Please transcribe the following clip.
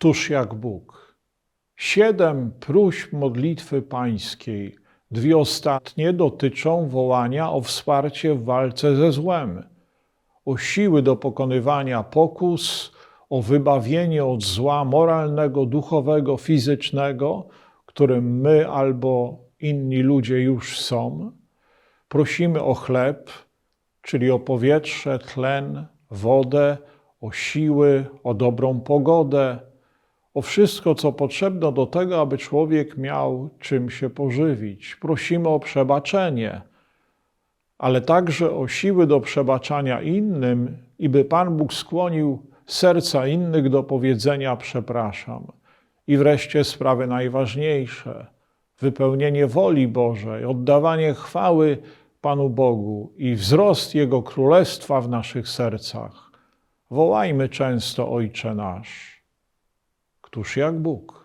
Któż jak Bóg? Siedem próśb modlitwy pańskiej, dwie ostatnie dotyczą wołania o wsparcie w walce ze złem, o siły do pokonywania pokus, o wybawienie od zła moralnego, duchowego, fizycznego, którym my albo inni ludzie już są. Prosimy o chleb, czyli o powietrze, tlen, wodę, o siły, o dobrą pogodę, o wszystko, co potrzebne do tego, aby człowiek miał czym się pożywić. Prosimy o przebaczenie, ale także o siły do przebaczania innym i by Pan Bóg skłonił serca innych do powiedzenia przepraszam. I wreszcie sprawy najważniejsze wypełnienie woli Bożej, oddawanie chwały Panu Bogu i wzrost Jego Królestwa w naszych sercach. Wołajmy często Ojcze nasz. Któż jak Bóg?